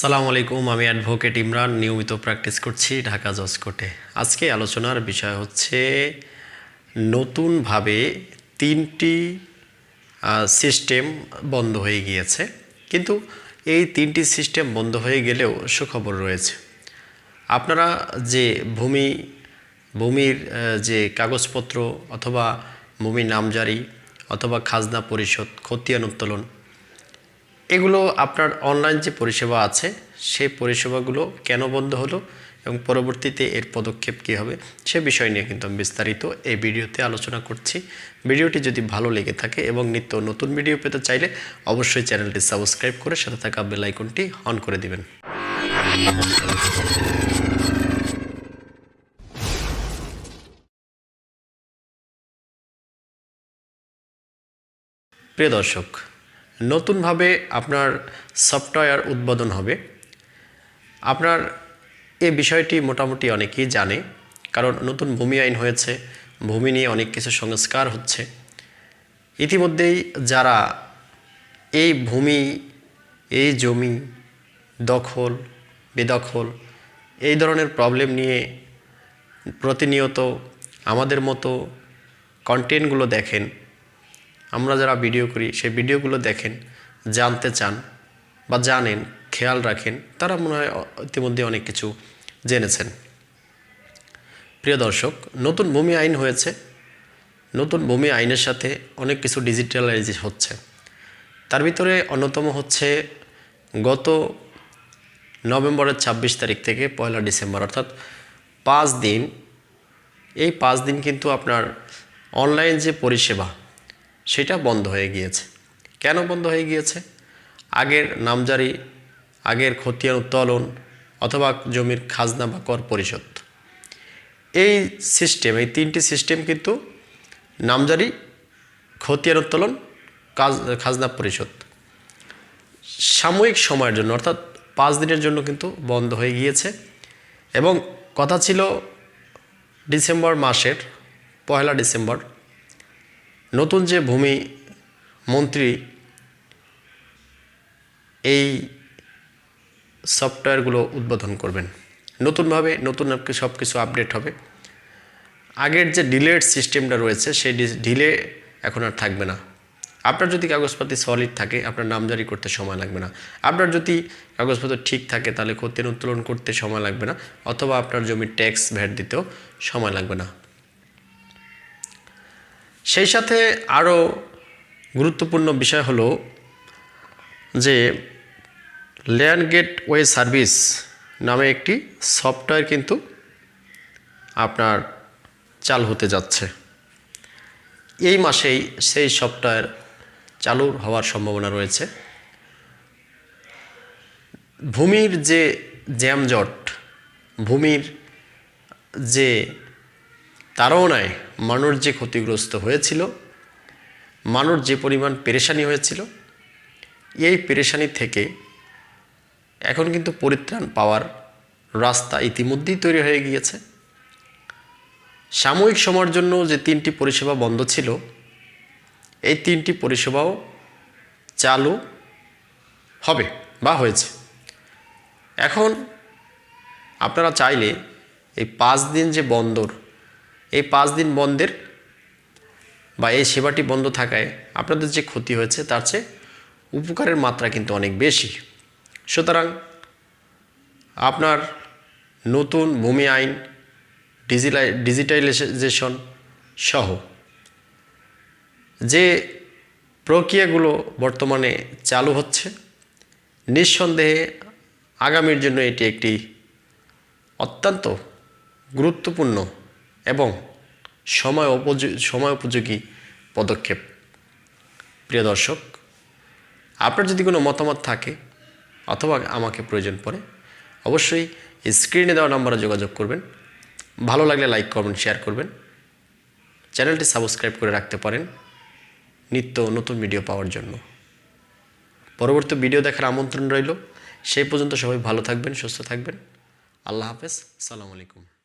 সালামু আলাইকুম, আমি অ্যাডভোকেট ইমরান, নিয়মিত প্র্যাকটিস করছি ঢাকা জজ কোর্টে। আজকে আলোচনার বিষয় হচ্ছে নতুনভাবে তিনটি সিস্টেম বন্ধ হয়ে গিয়েছে। কিন্তু এই তিনটি সিস্টেম বন্ধ হয়ে গেলেও সুখবর রয়েছে। আপনারা যে ভূমি, ভূমির যে কাগজপত্র অথবা ভূমি নামজারি অথবা খাজনা পরিশোধ, খতিয়ান উত্তোলন এগুলো আপনার অনলাইন যে পরিষেবা আছে, সেই পরিষেবাগুলো কেন বন্ধ হলো এবং পরবর্তীতে এর পদক্ষেপ কী হবে, সে বিষয় নিয়ে কিন্তু আমি বিস্তারিত এই ভিডিওতে আলোচনা করছি। ভিডিওটি যদি ভালো লেগে থাকে এবং নিত্য নতুন ভিডিও পেতে চাইলে অবশ্যই চ্যানেলটি সাবস্ক্রাইব করে সাথে থাকা বেল আইকনটি অন করে দিবেন। প্রিয় দর্শক নতুনভাবে আপনার সফটওয়্যার উদ্বোধন হবে। আপনার এ বিষয়টি মোটামুটি অনেকেই জানে, কারণ নতুন ভূমি আইন হয়েছে, ভূমি নিয়ে অনেক কিছু সংস্কার হচ্ছে। ইতিমধ্যেই যারা এই ভূমি, এই জমি দখল, বেদখল, এই ধরনের প্রবলেম নিয়ে প্রতিনিয়ত আমাদের মতো কন্টেন্টগুলো দেখেন আমরা যারা ভিডিও করি, সেই ভিডিওগুলো দেখেন, জানতে চান বা জানেন, খেয়াল রাখেন, তারা মনে হয় ইতিমধ্যে অনেক কিছু জেনেছেন। প্রিয় দর্শক, নতুন ভূমি আইন হয়েছে। নতুন ভূমি আইনের সাথে অনেক কিছু ডিজিটালাইজ হচ্ছে। তার ভিতরে অন্যতম হচ্ছে গত নভেম্বরের ছাব্বিশ তারিখ থেকে পয়লা ডিসেম্বর, অর্থাৎ পাঁচ দিন। এই পাঁচ দিন কিন্তু আপনার অনলাইন যে পরিষেবা সেটা বন্ধ হয়ে গিয়েছে। কেন বন্ধ হয়ে গিয়েছে? আগের নামজারি, আগের খতিয়ান উত্তোলন অথবা জমির খাজনা বা কর পরিশোধ। এই সিস্টেম এই তিনটি সিস্টেম কিন্তু নামজারি, খতিয়ান উত্তোলন, কাজ, খাজনা পরিশোধ। সাময়িক সময়ের জন্য, অর্থাৎ পাঁচ দিনের জন্য কিন্তু বন্ধ হয়ে গিয়েছে এবং কথা ছিল ডিসেম্বর মাসের, পয়লা ডিসেম্বর। নতুন যে ভূমি মন্ত্রী এই সফটওয়্যারগুলো উদ্বোধন করবেন। নতুনভাবে নতুন সব কিছু আপডেট হবে। আগের যে ডিলের সিস্টেমটা রয়েছে, সেই ডিলে এখন আর থাকবে না। আপনার যদি কাগজপাতি সলিড থাকে, আপনার নামজারি করতে সময় লাগবে না। আপনার যদি কাগজপত্র ঠিক থাকে, তাহলে ক্ষতির উত্তোলন করতে সময় লাগবে না, অথবা আপনার জমির ট্যাক্স ভ্যাট দিতেও সময় লাগবে না। সেই সাথে আরও গুরুত্বপূর্ণ বিষয় হলো যে ল্যান্ড গেটওয়ে সার্ভিস নামে একটি সফটওয়্যার কিন্তু আপনার চাল হতে যাচ্ছে। এই মাসেই সেই সফটওয়্যার চালু হওয়ার সম্ভাবনা রয়েছে। ভূমির যে জ্যামজট, ভূমির যে তাড়নায় মানুষ যে ক্ষতিগ্রস্ত হয়েছিল, মানুষ যে পরিমাণ পেরেশানি হয়েছিল, এই পেরেশানি থেকে এখন কিন্তু পরিত্রাণ পাওয়ার রাস্তা ইতিমধ্যেই তৈরি হয়ে গিয়েছে। সাময়িক সময়ের জন্য যে তিনটি পরিষেবা বন্ধ ছিল, এই তিনটি পরিষেবাও চালু হবে বা হয়েছে। এখন আপনারা চাইলে এই পাঁচ দিন যে বন্দর এই পাঁচ দিন বন্ধের বা এই সেবাটি বন্ধ থাকায় আপনাদের যে ক্ষতি হয়েছে, তার চেয়ে উপকারের মাত্রা কিন্তু অনেক বেশি। সুতরাং আপনার নতুন ভূমি আইন ডিজিটাই ডিজিটালাইজেশন সহ যে প্রক্রিয়াগুলো বর্তমানে চালু হচ্ছে, নিঃসন্দেহে আগামীর জন্য এটি একটি অত্যন্ত গুরুত্বপূর্ণ এবং সময় উপযোগী সময় উপযোগী পদক্ষেপ। প্রিয় দর্শক, আপনার যদি কোনো মতামত থাকে অথবা আমাকে প্রয়োজন পড়ে, অবশ্যই স্ক্রিনে দেওয়া নম্বরে যোগাযোগ করবেন। ভালো লাগলে লাইক করবেন শেয়ার করবেন। চ্যানেলটি সাবস্ক্রাইব করে রাখতে পারেন নিত্য নতুন ভিডিও পাওয়ার জন্য। পরবর্তী ভিডিও দেখার আমন্ত্রণ রইল। সেই পর্যন্ত সবাই ভালো থাকবেন, সুস্থ থাকবেন। আল্লাহ হাফেজ। সালাম আলাইকুম।